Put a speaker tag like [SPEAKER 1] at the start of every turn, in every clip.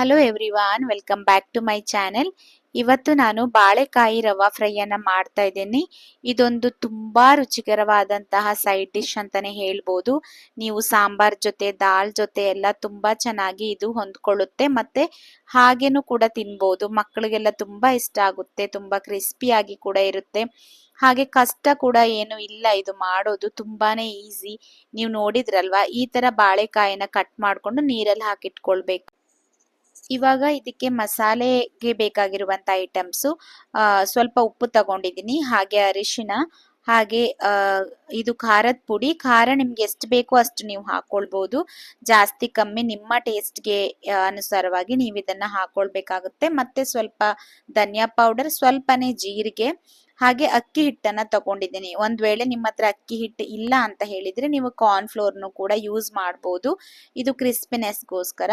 [SPEAKER 1] Hello everyone welcome back to my channel ಇವತ್ತು ನಾನು ಬಾಳೆಕಾಯಿ ರವಾ ಫ್ರೈಯನ್ನ ಮಾಡ್ತಾ ಇದ್ದೀನಿ. ಇದೊಂದು ತುಂಬಾ ರುಚಿಕರವಾದಂತಹ ಸೈಡ್ ಡಿಶ್ ಅಂತಾನೆ ಹೇಳ್ಬೋದು. ನೀವು ಸಾಂಬಾರ್ ಜೊತೆ, ದಾಲ್ ಜೊತೆ ಎಲ್ಲ ತುಂಬಾ ಚೆನ್ನಾಗಿ ಇದು ಹೊಂದ್ಕೊಳ್ಳುತ್ತೆ. ಮತ್ತೆ ಹಾಗೇನು ಕೂಡ ತಿನ್ಬೋದು. ಮಕ್ಕಳಿಗೆಲ್ಲ ತುಂಬಾ ಇಷ್ಟ ಆಗುತ್ತೆ. ತುಂಬಾ ಕ್ರಿಸ್ಪಿಯಾಗಿ ಕೂಡ ಇರುತ್ತೆ. ಹಾಗೆ ಕಷ್ಟ ಕೂಡ ಏನು ಇಲ್ಲ ಇದು ಮಾಡೋದು. ತುಂಬಾನೇ ಈಸಿ ನೀವು ನೋಡಿದ್ರಲ್ವಾ? ಈ ತರ ಬಾಳೆಕಾಯಿನ ಕಟ್ ಮಾಡ್ಕೊಂಡು ನೀರಲ್ಲಿ ಹಾಕಿಟ್ಕೊಳ್ಬೇಕು. ಇವಾಗ ಇದಕ್ಕೆ ಮಸಾಲೆಗೆ ಬೇಕಾಗಿರುವಂತ ಐಟಮ್ಸು ಸ್ವಲ್ಪ ಉಪ್ಪು ತಗೊಂಡಿದ್ದೀನಿ, ಹಾಗೆ ಅರಿಶಿನ, ಹಾಗೆ ಇದು ಖಾರದ ಪುಡಿ. ಖಾರ ನಿಮ್ಗೆ ಎಷ್ಟು ಬೇಕೋ ಅಷ್ಟು ನೀವು ಹಾಕೊಳ್ಬಹುದು ಜಾಸ್ತಿ ಕಮ್ಮಿ ನಿಮ್ಮ ಟೇಸ್ಟ್ಗೆ ಅನುಸಾರವಾಗಿ ನೀವು ಇದನ್ನ ಹಾಕೊಳ್ಬೇಕಾಗುತ್ತೆ. ಮತ್ತೆ ಸ್ವಲ್ಪ ಧನಿಯಾ ಪೌಡರ್ ಸ್ವಲ್ಪನೇ ಜೀರಿಗೆ ಹಾಗೆ ಅಕ್ಕಿ ಹಿಟ್ಟನ್ನ ತಗೊಂಡಿದ್ದೀನಿ. ಒಂದ್ ವೇಳೆ ನಿಮ್ಮ ಹತ್ರ ಅಕ್ಕಿ ಹಿಟ್ಟು ಇಲ್ಲ ಅಂತ ಹೇಳಿದ್ರೆ ನೀವು ಕಾರ್ನ್ ಫ್ಲೋರ್ನು ಕೂಡ ಯೂಸ್ ಮಾಡಬಹುದು ಇದು ಕ್ರಿಸ್ಪಿನೆಸ್ಗೋಸ್ಕರ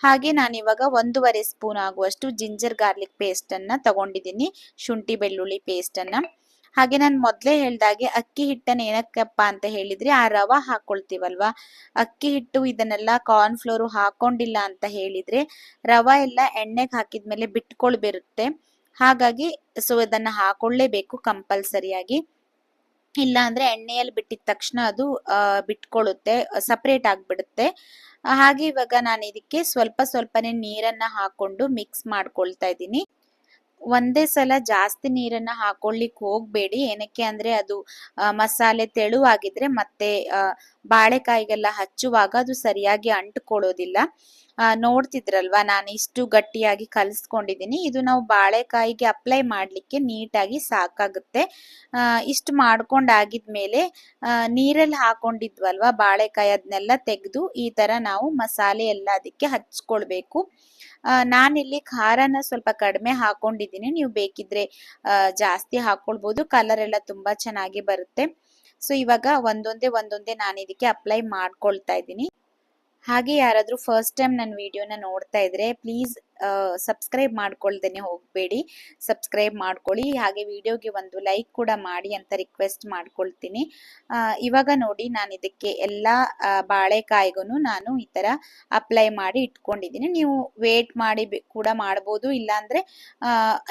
[SPEAKER 1] ಹಾಗೆ ನಾನು ಇವಾಗ ಒಂದೂವರೆ ಸ್ಪೂನ್ ಆಗುವಷ್ಟು ಜಿಂಜರ್ ಗಾರ್ಲಿಕ್ ಪೇಸ್ಟ್ ಅನ್ನ ತಗೊಂಡಿದ್ದೀನಿ. ಶುಂಠಿ ಬೆಳ್ಳುಳ್ಳಿ ಪೇಸ್ಟ್ ಅನ್ನ. ಹಾಗೆ ನಾನು ಮೊದಲೇ ಹೇಳ್ದಾಗೆ ಅಕ್ಕಿ ಹಿಟ್ಟನ್ನ ಏನಕ್ಕಪ್ಪ ಅಂತ ಹೇಳಿದ್ರೆ ಆ ರವ ಹಾಕೊಳ್ತೀವಲ್ವಾ? ಅಕ್ಕಿ ಹಿಟ್ಟು ಇದನ್ನೆಲ್ಲ ಕಾರ್ನ್ ಫ್ಲೋರ್ ಹಾಕೊಂಡಿಲ್ಲ ಅಂತ ಹೇಳಿದ್ರೆ ರವ ಎಲ್ಲ ಎಣ್ಣೆಗೆ ಹಾಕಿದ್ಮೇಲೆ ಬಿಟ್ಕೊಳ್ಬಿರುತ್ತೆ. ಹಾಗಾಗಿ ಸೊ ಇದನ್ನ ಹಾಕೊಳ್ಳೇಬೇಕು ಕಂಪಲ್ಸರಿಯಾಗಿ. ಇಲ್ಲ ಅಂದ್ರೆ ಎಣ್ಣೆಯಲ್ಲಿ ಬಿಟ್ಟಿದ ತಕ್ಷಣ ಅದು ಬಿಟ್ಕೊಳ್ಳುತ್ತೆ ಸಪರೇಟ್ ಆಗಿಬಿಡುತ್ತೆ. ಹಾಗೆ ಇವಾಗ ನಾನು ಇದಕ್ಕೆ ಸ್ವಲ್ಪ ಸ್ವಲ್ಪನೇ ನೀರನ್ನ ಹಾಕೊಂಡು ಮಿಕ್ಸ್ ಮಾಡ್ಕೊಳ್ತಾ ಇದ್ದೀನಿ. ಒಂದೇ ಸಲ ಜಾಸ್ತಿ ನೀರನ್ನ ಹಾಕೊಳ್ಳಿಕ್ ಹೋಗ್ಬೇಡಿ. ಏನಕ್ಕೆ ಅಂದ್ರೆ ಅದು ಮಸಾಲೆ ತೆಳುವಾಗಿದ್ರೆ ಮತ್ತೆ ಬಾಳೆಕಾಯಿಗೆಲ್ಲ ಹಚ್ಚುವಾಗ ಅದು ಸರಿಯಾಗಿ ಅಂಟ್ಕೊಳ್ಳೋದಿಲ್ಲ. ನೋಡ್ತಿದ್ರಲ್ವಾ? ನಾನು ಇಷ್ಟು ಗಟ್ಟಿಯಾಗಿ ಕಲಿಸ್ಕೊಂಡಿದ್ದೀನಿ. ಇದು ನಾವು ಬಾಳೆಕಾಯಿಗೆ ಅಪ್ಲೈ ಮಾಡಲಿಕ್ಕೆ ನೀಟಾಗಿ ಸಾಕಾಗುತ್ತೆ. ಇಷ್ಟು ಮಾಡ್ಕೊಂಡಾಗಿದ್ಮೇಲೆ ನೀರಲ್ಲಿ ಹಾಕೊಂಡಿದ್ವಲ್ವಾ ಬಾಳೆಕಾಯಿ ಅದನ್ನೆಲ್ಲ ತೆಗೆದು ಈ ತರ ನಾವು ಮಸಾಲೆ ಎಲ್ಲ ಅದಕ್ಕೆ ಹಚ್ಕೊಳ್ಬೇಕು. ನಾನಿಲ್ಲಿ ಖಾರನ ಸ್ವಲ್ಪ ಕಡಿಮೆ ಹಾಕೊಂಡಿದ್ದೀನಿ. ನೀವು ಬೇಕಿದ್ರೆ ಜಾಸ್ತಿ ಹಾಕೊಳ್ಬೋದು. ಕಲರ್ ಎಲ್ಲ ತುಂಬಾ ಚೆನ್ನಾಗಿ ಬರುತ್ತೆ. ಸೊ ಇವಾಗ ಒಂದೊಂದೇ ಒಂದೊಂದೇ ನಾನು ಇದಕ್ಕೆ ಅಪ್ಲೈ ಮಾಡ್ಕೊಳ್ತಾ ಇದ್ದೀನಿ. ಹಾಗೆ ಯಾರಾದರೂ ಫಸ್ಟ್ ಟೈಮ್ ನನ್ನ ವಿಡಿಯೋನ ನೋಡ್ತಾ ಇದ್ರೆ ಪ್ಲೀಸ್ ಸಬ್ಸ್ಕ್ರೈಬ್ ಮಾಡ್ಕೊಳ್ದೇನೆ ಹೋಗಬೇಡಿ. ಸಬ್ಸ್ಕ್ರೈಬ್ ಮಾಡ್ಕೊಳ್ಳಿ. ಹಾಗೆ ವಿಡಿಯೋಗೆ ಒಂದು ಲೈಕ್ ಕೂಡ ಮಾಡಿ ಅಂತ ರಿಕ್ವೆಸ್ಟ್ ಮಾಡ್ಕೊಳ್ತೀನಿ. ಇವಾಗ ನೋಡಿ ನಾನು ಇದಕ್ಕೆ ಎಲ್ಲ ಬಾಳೆಕಾಯಿಗೂ ನಾನು ಈ ಥರ ಅಪ್ಲೈ ಮಾಡಿ ಇಟ್ಕೊಂಡಿದ್ದೀನಿ. ನೀವು ವೇಟ್ ಮಾಡಿ ಕೂಡ ಮಾಡ್ಬೋದು. ಇಲ್ಲಾಂದರೆ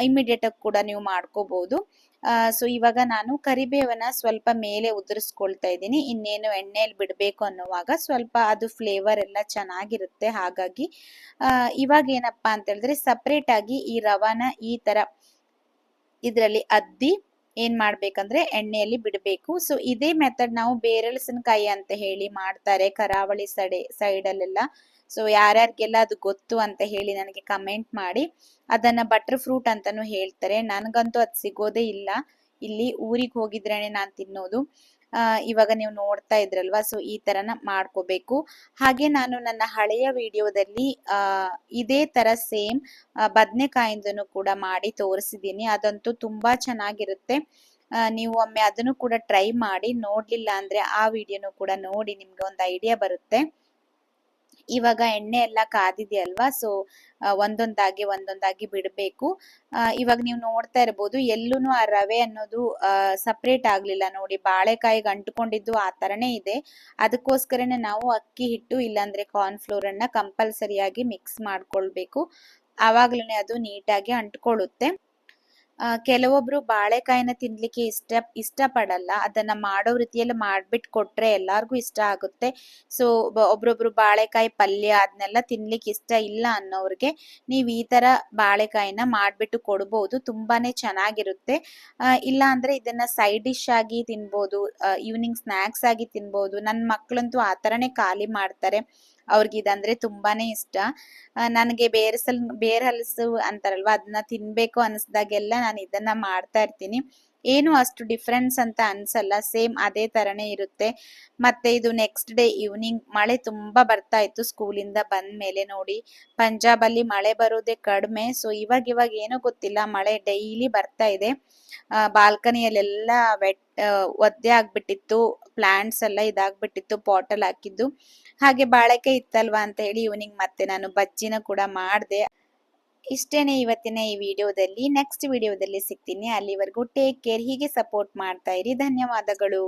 [SPEAKER 1] ಇಮಿಡಿಯೇಟಾಗಿ ಕೂಡ ನೀವು ಮಾಡ್ಕೋಬೋದು. ಸೊ ಇವಾಗ ನಾನು ಕರಿಬೇವನ್ನ ಸ್ವಲ್ಪ ಮೇಲೆ ಉದುರಿಸ್ಕೊಳ್ತಾ ಇದ್ದೀನಿ. ಇನ್ನೇನು ಎಣ್ಣೆಯಲ್ಲಿ ಬಿಡಬೇಕು ಅನ್ನುವಾಗ ಸ್ವಲ್ಪ ಅದು ಫ್ಲೇವರ್ ಎಲ್ಲ ಚೆನ್ನಾಗಿರುತ್ತೆ. ಹಾಗಾಗಿ ಇವಾಗ ಏನಪ್ಪಾ ಅಂತ ಹೇಳಿದ್ರೆ ಸಪ್ರೇಟ್ ಆಗಿ ಈ ರವಾನ ಈ ತರ ಇದರಲ್ಲಿ ಅದ್ದಿ ಏನ್ ಮಾಡ್ಬೇಕಂದ್ರೆ ಎಣ್ಣೆಯಲ್ಲಿ ಬಿಡಬೇಕು. ಸೊ ಇದೇ ಮೆಥಡ್ ನಾವು ಬೇರಳಸಿನಕಾಯಿ ಅಂತ ಹೇಳಿ ಮಾಡ್ತಾರೆ ಕರಾವಳಿ ಸಡೆ ಸೈಡ್ ಅಲ್ಲೆಲ್ಲ ಸೊ ಯಾರ್ಯಾರಿಗೆಲ್ಲ ಅದು ಗೊತ್ತು ಅಂತ ಹೇಳಿ ನನಗೆ ಕಮೆಂಟ್ ಮಾಡಿ. ಅದನ್ನ ಬಟರ್ ಫ್ರೂಟ್ ಅಂತಾನು ಹೇಳ್ತಾರೆ. ನನಗಂತೂ ಅದು ಸಿಗೋದೇ ಇಲ್ಲ. ಇಲ್ಲಿ ಊರಿಗೆ ಹೋಗಿದ್ರೇನೆ ನಾನು ತಿನ್ನೋದು. ಇವಾಗ ನೀವು ನೋಡ್ತಾ ಇದ್ರಲ್ವಾ? ಸೊ ಈ ತರನ ಮಾಡ್ಕೋಬೇಕು. ಹಾಗೆ ನಾನು ನನ್ನ ಹಳೆಯ ವಿಡಿಯೋದಲ್ಲಿ ಇದೇ ತರ ಸೇಮ್ ಬದನೆಕಾಯಿಂದನು ಕೂಡ ಮಾಡಿ ತೋರಿಸಿದ್ದೀನಿ. ಅದಂತೂ ತುಂಬಾ ಚೆನ್ನಾಗಿರುತ್ತೆ. ನೀವು ಒಮ್ಮೆ ಅದನ್ನು ಕೂಡ ಟ್ರೈ ಮಾಡಿ, ನೋಡ್ಲಿಲ್ಲ ಅಂದ್ರೆ ಆ ವಿಡಿಯೋನು ಕೂಡ ನೋಡಿ ನಿಮ್ಗೆ ಒಂದು ಐಡಿಯಾ ಬರುತ್ತೆ. ಇವಾಗ ಎಣ್ಣೆ ಎಲ್ಲ ಕಾದಿದೆಯಲ್ವಾ? ಸೊ ಒಂದೊಂದಾಗಿ ಒಂದೊಂದಾಗಿ ಬಿಡಬೇಕು. ಇವಾಗ ನೀವು ನೋಡ್ತಾ ಇರ್ಬೋದು ಎಲ್ಲೂ ಆ ರವೆ ಅನ್ನೋದು ಸಪ್ರೇಟ್ ಆಗ್ಲಿಲ್ಲ ನೋಡಿ. ಬಾಳೆಕಾಯಿಗೆ ಅಂಟ್ಕೊಂಡಿದ್ದು ಆ ತರನೇ ಇದೆ. ಅದಕ್ಕೋಸ್ಕರನೇ ನಾವು ಅಕ್ಕಿ ಹಿಟ್ಟು ಇಲ್ಲಾಂದ್ರೆ ಕಾರ್ನ್ಫ್ಲೋರ್ ಅನ್ನ ಕಂಪಲ್ಸರಿಯಾಗಿ ಮಿಕ್ಸ್ ಮಾಡ್ಕೊಳ್ಬೇಕು. ಆವಾಗ್ಲೂ ಅದು ನೀಟಾಗಿ ಅಂಟ್ಕೊಳ್ಳುತ್ತೆ. ಕೆಲವೊಬ್ರು ಬಾಳೆಕಾಯಿನ ತಿನ್ಲಿಕ್ಕೆ ಇಷ್ಟ, ಇಷ್ಟಪಡಲ್ಲ. ಅದನ್ನ ಮಾಡೋ ರೀತಿಯಲ್ಲಿ ಮಾಡ್ಬಿಟ್ಟು ಕೊಟ್ರೆ ಎಲ್ಲಾರ್ಗು ಇಷ್ಟ ಆಗುತ್ತೆ. ಸೊ ಒಬ್ರೊಬ್ರು ಬಾಳೆಕಾಯಿ ಪಲ್ಯ ಅದನ್ನೆಲ್ಲ ತಿನ್ಲಿಕ್ಕೆ ಇಷ್ಟ ಇಲ್ಲ ಅನ್ನೋರ್ಗೆ ನೀವು ಈ ತರ ಬಾಳೆಕಾಯಿನ ಮಾಡ್ಬಿಟ್ಟು ಕೊಡ್ಬೋದು. ತುಂಬಾನೇ ಚೆನ್ನಾಗಿರುತ್ತೆ. ಇಲ್ಲ ಅಂದ್ರೆ ಇದನ್ನ ಸೈಡ್ ಡಿಶ್ ಆಗಿ ತಿನ್ಬೋದು ಈವ್ನಿಂಗ್ ಸ್ನಾಕ್ಸ್ ಆಗಿ ತಿನ್ಬೋದು. ನನ್ನ ಮಕ್ಕಳಂತೂ ಆ ತರನೇ ಖಾಲಿ ಮಾಡ್ತಾರೆ. ಅವ್ರಿಗೆ ಇದಂದ್ರೆ ತುಂಬಾನೇ ಇಷ್ಟ. ನನಗೆ ಬೇರೆಸಲ್ ಬೇರೆ ಹಲಸು ಅಂತಾರಲ್ವಾ ಅದನ್ನ ತಿನ್ಬೇಕು ಅನಿಸ್ದಾಗೆಲ್ಲ ನಾನು ಇದನ್ನ ಮಾಡ್ತಾ ಇರ್ತೀನಿ. ಏನು ಅಷ್ಟು ಡಿಫ್ರೆನ್ಸ್ ಅಂತ ಅನ್ಸಲ್ಲ, ಸೇಮ್ ಅದೇ ತರನೇ ಇರುತ್ತೆ. ಮತ್ತೆ ಇದು ನೆಕ್ಸ್ಟ್ ಡೇ ಈವ್ನಿಂಗ್ ಮಳೆ ತುಂಬಾ ಬರ್ತಾ ಇತ್ತು ಸ್ಕೂಲಿಂದ ಬಂದ ಮೇಲೆ ನೋಡಿ. ಪಂಜಾಬ್ ಅಲ್ಲಿ ಮಳೆ ಬರೋದೇ ಕಡಿಮೆ, ಸೊ ಇವಾಗ ಇವಾಗ ಏನೋ ಗೊತ್ತಿಲ್ಲ, ಮಳೆ ಡೈಲಿ ಬರ್ತಾ ಇದೆ. ಬಾಲ್ಕನಿಯಲ್ಲೆಲ್ಲ ವೆಟ್ ಒದ್ದೆ ಆಗ್ಬಿಟ್ಟಿತ್ತು ಪ್ಲಾಂಟ್ಸ್ ಎಲ್ಲ ಇದಾಗ್ಬಿಟ್ಟಿತ್ತು ಪಾಟಲ್ ಹಾಕಿದ್ದು. ಹಾಗೆ ಬಾಳೆಕಾಯಿ ಇತ್ತಲ್ವಾ ಅಂತ ಹೇಳಿ ಇವ್ನಿಂಗ್ ಮತ್ತೆ ನಾನು ಬಜ್ಜಿನ ಕೂಡ ಮಾಡಿದೆ. ಇಷ್ಟೇನೆ ಇವತ್ತಿನ ಈ ವಿಡಿಯೋದಲ್ಲಿ. ನೆಕ್ಸ್ಟ್ ವಿಡಿಯೋದಲ್ಲಿ ಸಿಗ್ತೀನಿ. ಅಲ್ಲಿವರೆಗೂ ಟೇಕ್ ಕೇರ್ ಹೀಗೆ ಸಪೋರ್ಟ್ ಮಾಡ್ತಾ ಇರಿ. ಧನ್ಯವಾದಗಳು.